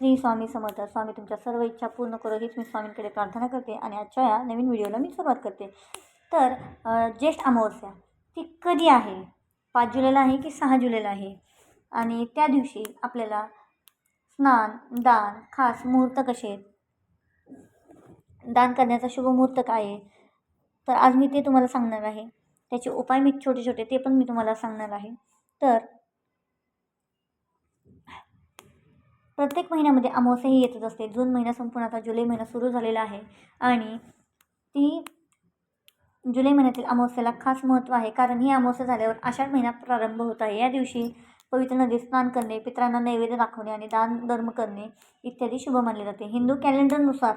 श्री स्वामी समर्थ. स्वामी तुमच्या सर्व इच्छा पूर्ण करो हीच मी स्वामींकडे प्रार्थना करते आणि आजच्या या नवीन व्हिडिओला मी सुरुवात करते. तर ज्येष्ठ अमावस्या ती कधी आहे? पाच जुलैला आहे की सहा जुलैला आहे? आणि त्या दिवशी आपल्याला स्नान दान खास मुहूर्त कसे आहेत? दान करण्याचा शुभ मुहूर्त काय आहे? तर आज मी ते तुम्हाला सांगणार आहे. त्याचे उपाय मी छोटे छोटे ते पण मी तुम्हाला सांगणार आहे. तर प्रत्येक महिन्यामध्ये अमावस्याही येतच असते. जून महिना संपून आता जुलै महिना सुरू झालेला आहे. आणि ती जुलै महिन्यातील अमावस्याला खास महत्त्व आहे. कारण ही अमावस्या झाल्यावर आषाढ महिना प्रारंभ होत आहे. या दिवशी पवित्र नदीत स्नान करणे पित्रांना नैवेद्य दाखवणे आणि दान धर्म करणे इत्यादी शुभ मानले जाते. हिंदू कॅलेंडरनुसार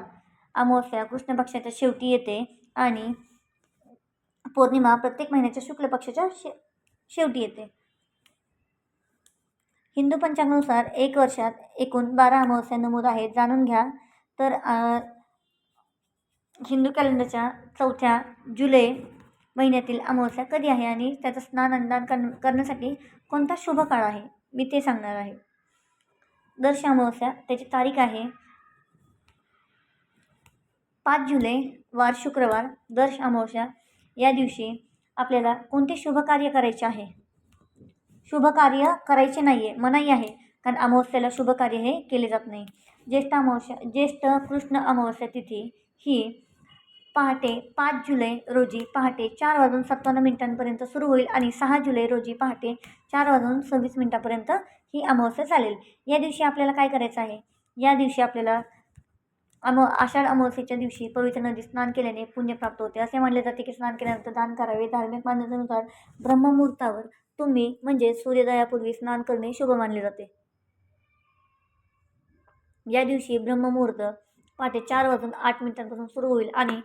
अमावस्या कृष्ण पक्षाच्या शेवटी येते आणि पौर्णिमा प्रत्येक महिन्याच्या शुक्ल पक्षाच्या शे शेवटी येते. हिंदू पंचांगानुसार एक वर्षात एकूण बारा अमावस्या नमूद आहेत. जाणून घ्या. तर हिंदू कॅलेंडरच्या चौथ्या जुलै महिन्यातील अमावस्या कधी आहे आणि त्याचं स्नान आणि कर करण्यासाठी कोणता शुभ काळ आहे? मी ते सांगणार आहे. दर्श अमावस्या त्याची तारीख आहे पाच जुलै वार शुक्रवार. दर्श अमावस्या या दिवशी आपल्याला कोणते शुभ कार्य करायचे आहे? शुभ कार्य करायचे नाही आहे मनाई आहे. कारण अमावस्याला शुभ कार्य हे केले जात नाही. ज्येष्ठ अमावस्या ज्येष्ठ कृष्ण अमावस्या तिथी ही पहाटे पाच जुलै रोजी पहाटे चार वाजून सत्तावन्न मिनिटांपर्यंत सुरू होईल आणि सहा जुलै रोजी पहाटे चार वाजून सव्वीस मिनिटापर्यंत ही अमावस्या चालेल. या दिवशी आपल्याला काय करायचं आहे? या दिवशी आपल्याला अम आषाढ अमावस्येच्या दिवशी पवित्र नदी स्नान केल्याने पुण्य प्राप्त होते. असे मानले जाते की स्नान केल्यानंतर दान करावे. धार्मिक मान्यतेनुसार ब्रह्ममुहूर्तावर तुम्ही म्हणजे सूर्योदयापूर्वी स्नान करणे शुभ मानले जाते. या दिवशी ब्रह्ममुहूर्त पहाटे चार वाजून आठ मिनिटांपासून सुरू होईल आणि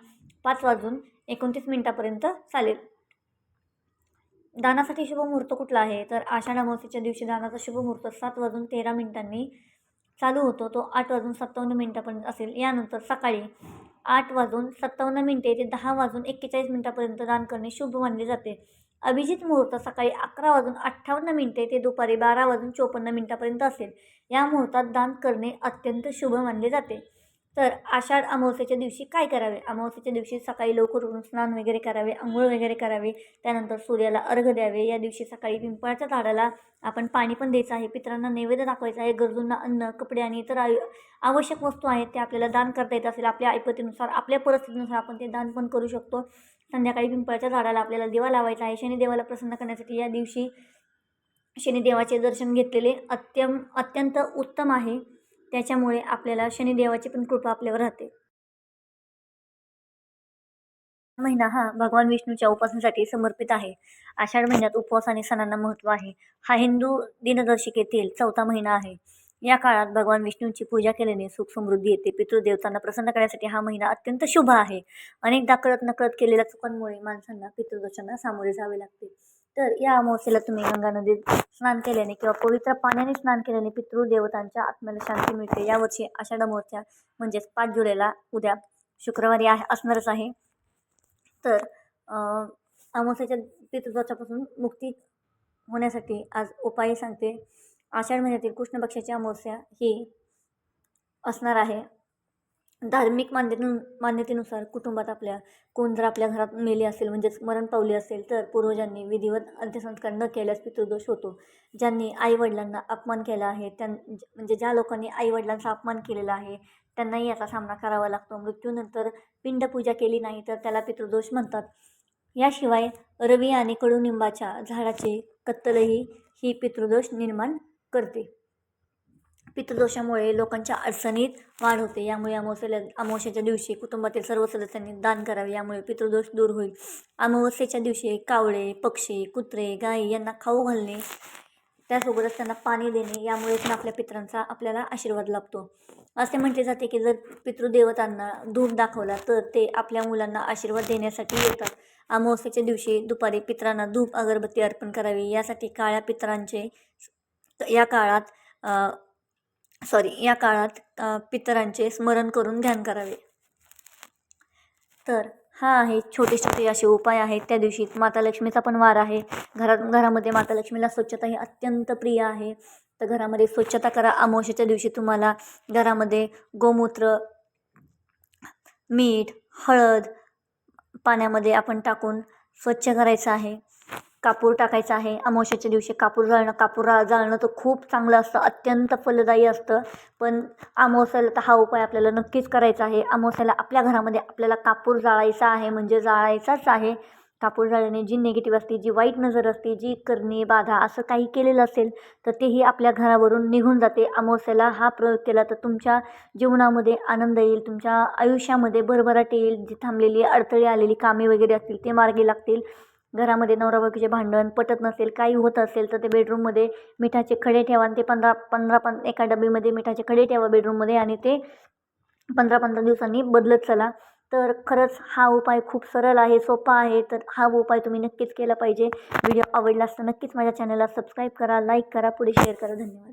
पाच वाजून एकोणतीस मिनिटापर्यंत चालेल. दानासाठी शुभ मुहूर्त कुठला आहे? तर आषाढ अमावस्येच्या दिवशी दानाचा शुभ मुहूर्त सात वाजून तेरा मिनिटांनी चालू होतो. तो आठ वाजून सत्तावन्न मिनिटापर्यंत असेल. यानंतर सकाळी आठ वाजून सत्तावन्न मिनिटे ते दहा वाजून एक्केचाळीस मिनिटापर्यंत दान करणे शुभ मानले जाते. अभिजित मुहूर्त सकाळी अकरा वाजून अठ्ठावन्न मिनिटे ते दुपारी बारा वाजून चोपन्न मिनिटापर्यंत असेल. या मुहूर्तात दान करणे अत्यंत शुभ मानले जाते. तर आषाढ अमावस्येच्या दिवशी काय करावे? अमावस्येच्या दिवशी सकाळी लवकर उठून स्नान वगैरे करावे आंघोळ वगैरे करावे त्यानंतर सूर्याला अर्घ द्यावे. या दिवशी सकाळी पिंपळाच्या झाडाला आपण पाणी पण द्यायचं आहे. पितरांना नैवेद्य दाखवायचं आहे. गरजूंना अन्न कपडे आणि इतर आवश्यक वस्तू आहेत ते आपल्याला दान करता येत असेल. आपल्या ऐपतीनुसार आपल्या परिस्थितीनुसार आपण ते दान पण करू शकतो. संध्याकाळी पिंपळाच्या झाडाला आपल्याला दिवा लावायचा आहे. शनिदेवाला प्रसन्न करण्यासाठी या दिवशी शनिदेवाचे दर्शन घेतलेले अत्यम अत्यंत उत्तम आहे. त्याच्यामुळे आपल्याला शनिदेवाची पण कृपा आपल्यावर राहते. महिना हा भगवान विष्णूच्या उपासनेसाठी समर्पित आहे. आषाढ महिन्यात उपवास आणि सणांना महत्त्व आहे. हा हिंदू दिनदर्शिकेतील चौथा महिना आहे. या काळात भगवान विष्णूंची पूजा केल्याने सुख समृद्धी येते. पितृदेवतांना प्रसन्न करण्यासाठी हा महिना अत्यंत शुभ आहे. अनेकदा कळत नकळत केलेल्या चुकांमुळे माणसांना पितृदोषांना सामोरे जावे लागते. तर या अमावस्येला तुम्ही गंगा नदीत स्नान केल्याने किंवा पवित्र पाण्याने स्नान केल्याने पितृदेवतांच्या आत्म्याला शांती मिळते. यावर्षी आषाढ अमावस्या म्हणजेच पाच जुलैला उद्या शुक्रवारी आहे असणारच आहे. तर अमावस्याच्या पितृदोषापासून मुक्ती होण्यासाठी आज उपाय सांगते. आषाढ महिन्यातील कृष्ण पक्षाची अमावस्या ही असणार आहे. धार्मिक मान्यते मान्यतेनुसार कुटुंबात आपल्या कोण जर आपल्या घरात मेले असेल म्हणजेच मरण पावले असेल तर पूर्वजांनी विधिवत अंत्यसंस्कार न केल्यास पितृदोष होतो. ज्यांनी आईवडिलांना अपमान केला आहे त्यां म्हणजे ज्या लोकांनी आईवडिलांचा अपमान केलेला आहे त्यांनाही याचा सामना करावा लागतो. मृत्यूनंतर पिंडपूजा केली नाही तर त्याला पितृदोष म्हणतात. याशिवाय रवी आणि कडुनिंबाच्या झाडाचे कत्तलही ही पितृदोष निर्माण करते. पितृदोषामुळे लोकांच्या अडचणीत वाढ होते. यामुळे अमावस्येला अमावस्येच्या दिवशी कुटुंबातील सर्व सदस्यांनी दान करावे. यामुळे पितृदोष दूर होईल. अमावस्येच्या दिवशी कावळे पक्षी कुत्रे गायी यांना खाऊ घालणे त्यासोबतच त्यांना पाणी देणे यामुळे पण आपल्या पित्रांचा आपल्याला आशीर्वाद लाभतो. असे म्हटले जाते की जर पितृदेवतांना धूप दाखवला तर ते आपल्या मुलांना आशीर्वाद देण्यासाठी येतात. अमावस्येच्या दिवशी दुपारी पितरांना धूप अगरबत्ती अर्पण करावी. यासाठी काळ्या पितरांचे या काळात सॉरी या काळात पितरांचे स्मरण करून ध्यान करावे. तर हा आहे छोटे छोटे असे उपाय आहेत. त्या दिवशी माता लक्ष्मीचा पण वार आहे. घरात घरामध्ये माता लक्ष्मीला स्वच्छता ही अत्यंत प्रिय आहे. तर घरामध्ये स्वच्छता करा. अमावस्येच्या दिवशी तुम्हाला घरामध्ये गोमूत्र मीठ हळद पाण्यामध्ये आपण टाकून स्वच्छ करायचं आहे. कापूर टाकायचा आहे. अमावश्याच्या दिवशी कापूर जाळणं कापूर जाळणं तर खूप चांगलं असतं. अत्यंत फलदायी असतं. पण अमावस्याला तर हा उपाय आपल्याला नक्कीच करायचा आहे. अमावस्याला आपल्या घरामध्ये आपल्याला कापूर जाळायचा आहे म्हणजे जाळायचाच आहे. कापूर जाळल्याने जी निगेटिव्ह असते जी वाईट नजर असते जी करणी बाधा असं काही केलेलं असेल तर तेही आपल्या घरावरून निघून जाते. अमावस्याला हा प्रयोग केला तर तुमच्या जीवनामध्ये आनंद येईल तुमच्या आयुष्यामध्ये भरभराट येईल. जी थांबलेली अडथळे आलेली कामे वगैरे असतील ते मार्गी लागतील. घरामध्ये नवरा बायकोचे भांडण पटत नसेल काही होत असेल तर ते बेडरूममध्ये मिठाचे खडे ठेवा आणि ते पंधरा पंधरा पं एका डबीमध्ये मिठाचे खडे ठेवा बेडरूममध्ये आणि ते पंधरा पंधरा दिवसांनी बदलत चला. तर खरंच हा उपाय खूप सरळ आहे सोपा आहे तर हा उपाय तुम्ही नक्कीच केला पाहिजे. व्हिडिओ आवडला असता नक्कीच माझ्या चॅनलला सबस्क्राईब करा लाईक करा पुढे शेअर करा. धन्यवाद.